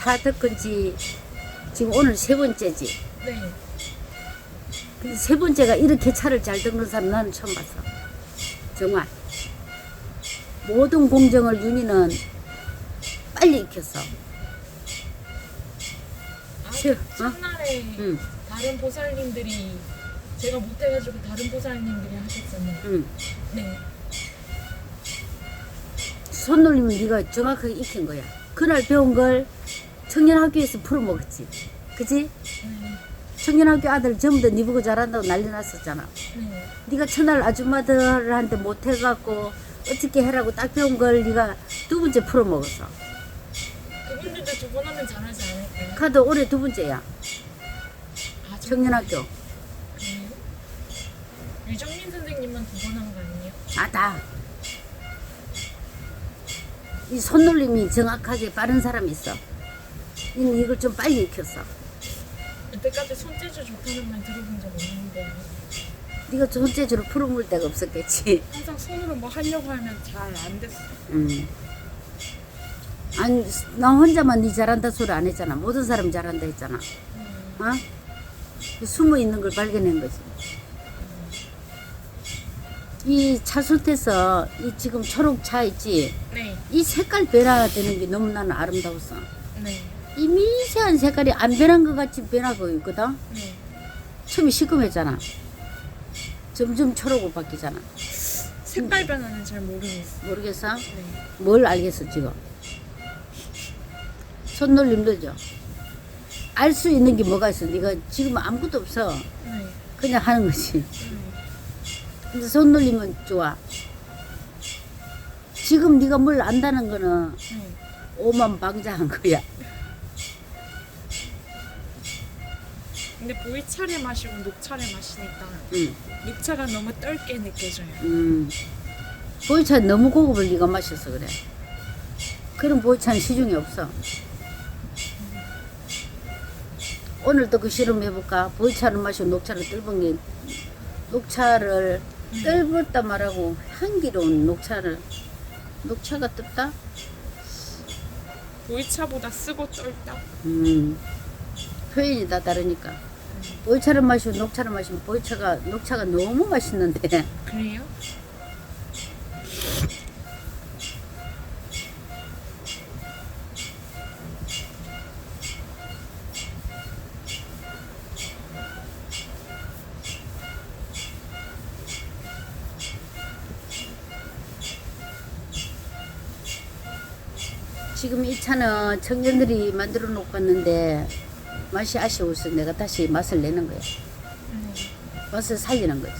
차 닦은 지 지금 오늘 세 번째지. 네. 근데 세 번째가 이렇게 차를 잘 닦는 사람 나는 처음 봤어. 정말. 모든 공정을 윤희는 빨리 익혔어. 아, 세- 어? 첫날에 응, 다른 보살님들이 제가 못해가지고 다른 보살님들이 하셨잖아요. 응. 네. 손 놀리면 네가 정확하게 익힌 거야. 그날 배운 걸 청년학교에서 풀어먹었지. 그지? 네. 청년학교 아들 전부 다 니보고 잘한다고 난리 났었잖아. 네. 네가 첫날 아줌마들한테 못해갖고 어떻게 해라고 딱 배운 걸 네가 두 번째 풀어먹었어. 그분들도 두 번 하면 잘하지 않을까요? 카드 올해 두 번째야. 아, 저- 청년학교. 그래요? 유정민 선생님만 두 번 한 거 아니에요? 아, 다. 이 손놀림이 정확하게 빠른 사람이 있어. 이걸 좀 빨리 익혔어. 이때까지 손재주 좋다는 말 들어본 적 없는데 네가 손재주로 풀어볼 데가 없었겠지. 항상 손으로 뭐 하려고 하면 잘 안 됐어. 음. 아니, 나 혼자만 네 잘한다 소리 안 했잖아. 모든 사람 잘한다 했잖아. 음, 어? 숨어 있는 걸 발견한 거지. 이 차솥에서 이 지금 초록 차 있지. 네. 이 색깔 변화되는 게 너무 나는 아름다웠어. 네. 이 미세한 색깔이 안 변한 것 같이 변하고 있거든. 네. 처음에 시커맸잖아. 점점 초록으로 바뀌잖아. 색깔 변화는 잘 모르겠어. 모르겠어? 네. 뭘 알겠어 지금? 손놀림 들죠. 알 수 있는 게 뭐가 있어? 네가 지금 아무것도 없어. 네. 그냥 하는 거지. 네. 근데 손놀림은 좋아. 지금 네가 뭘 안다는 거는 네. 오만 방자한 거야. 근데 보이차를 마시고 녹차를 마시니까 응. 녹차가 너무 떫게 느껴져요. 음. 보이차 너무 고급을 네가 마셔서 그래. 그런 보이차는 시중에 없어. 오늘도 그 실험 해볼까? 보이차를 마시고 녹차를 뜰은 게 녹차를 뜰었다 말하고 향기로운 녹차를 녹차가 뜰다? 보이차보다 쓰고 떫다. 음. 표현이 다 다르니까. 보이차를 마시고 녹차를 마시면 보이차가 녹차가 너무 맛있는데 그래요? 지금 이 차는 청년들이 만들어 놓고 왔는데 맛이 아쉬워서 내가 다시 맛을 내는. 네. 맛을 살리는 거지.